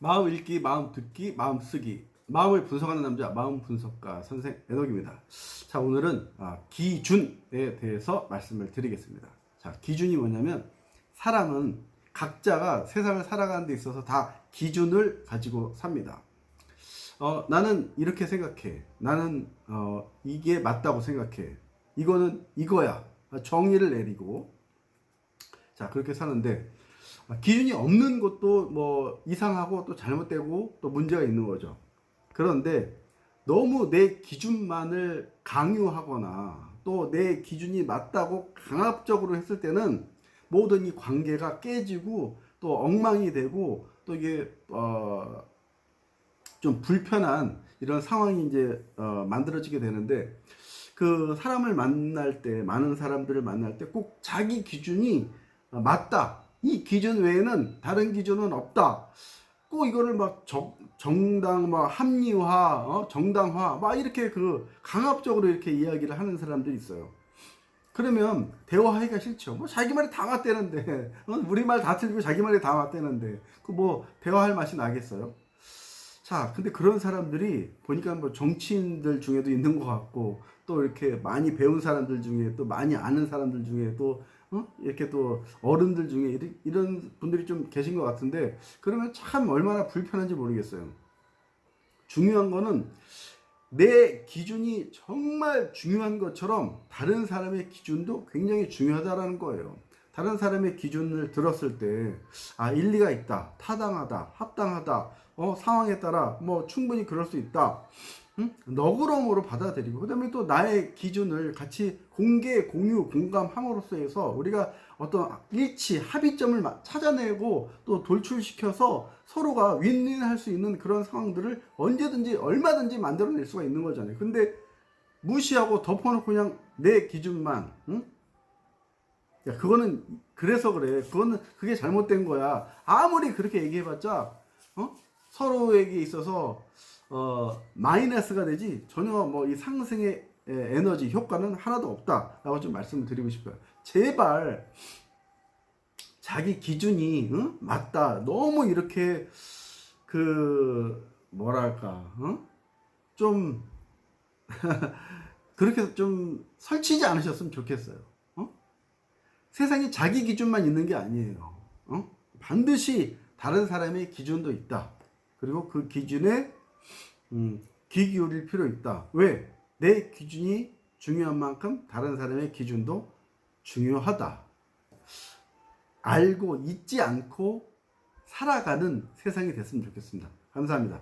마음 읽기, 마음 듣기, 마음 쓰기. 마음을 분석하는 남자, 마음 분석가 선생 애덕입니다. 자, 오늘은 아, 기준에 대해서 말씀을 드리겠습니다. 자, 기준이 뭐냐면 사람은 각자가 세상을 살아가는 데 있어서 다 기준을 가지고 삽니다. 어, 나는 이렇게 생각해. 나는 어, 이게 맞다고 생각해. 이거는 이거야. 정의를 내리고 자 그렇게 사는데 아, 기준이 없는 것도 뭐 이상하고 또 잘못되고 또 문제가 있는 거죠. 그런데 너무 내 기준만을 강요하거나 또 내 기준이 맞다고 강압적으로 했을 때는 모든 이 관계가 깨지고 또 엉망이 되고 또 이게 어, 좀 불편한 이런 상황이 이제 어, 만들어지게 되는데 그 사람을 만날 때 많은 사람들을 만날 때 꼭 자기 기준이 어, 맞다 이 기준 외에는 다른 기준은 없다 꼭 이거를 막 정, 정당 막 합리화 어? 정당화 막 이렇게 그 강압적으로 이렇게 이야기를 하는 사람들이 있어요. 그러면 대화하기가 싫죠. 뭐 자기 말이 다 맞대는데 어? 우리 말 다 틀리고 자기 말이 다 맞대는데 그 뭐 대화할 맛이 나겠어요? 자, 근데 그런 사람들이 보니까 뭐 정치인들 중에도 있는 것 같고 또 이렇게 많이 배운 사람들 중에 또 많이 아는 사람들 중에 또 어? 이렇게 또 어른들 중에 이런 분들이 좀 계신 것 같은데 그러면 참 얼마나 불편한지 모르겠어요. 중요한 거는 내 기준이 정말 중요한 것처럼 다른 사람의 기준도 굉장히 중요하다라는 거예요. 다른 사람의 기준을 들었을 때, 아, 일리가 있다, 타당하다, 합당하다, 어, 상황에 따라 뭐 충분히 그럴 수 있다. 응? 너그러움으로 받아들이고, 그 다음에 또 나의 기준을 같이 공개, 공유, 공감함으로써 해서 우리가 어떤 일치, 합의점을 마- 찾아내고 또 돌출시켜서 서로가 윈윈 할 수 있는 그런 상황들을 언제든지, 얼마든지 만들어낼 수가 있는 거잖아요. 근데 무시하고 덮어놓고 그냥 내 기준만, 응? 야, 그거는 그래서 그래. 그거는 그게 잘못된 거야. 아무리 그렇게 얘기해봤자, 어? 서로에게 있어서 어, 마이너스가 되지 전혀 뭐 이 상승의 에, 에너지 효과는 하나도 없다라고 좀 말씀을 드리고 싶어요. 제발 자기 기준이 응? 맞다. 너무 이렇게 그 뭐랄까, 어? 좀 그렇게 좀 설치지 않으셨으면 좋겠어요. 어? 세상에 자기 기준만 있는 게 아니에요. 어? 반드시 다른 사람의 기준도 있다. 그리고 그 기준에 음, 귀 기울일 필요 있다. 왜? 내 기준이 중요한 만큼 다른 사람의 기준도 중요하다. 알고 잊지 않고 살아가는 세상이 됐으면 좋겠습니다. 감사합니다.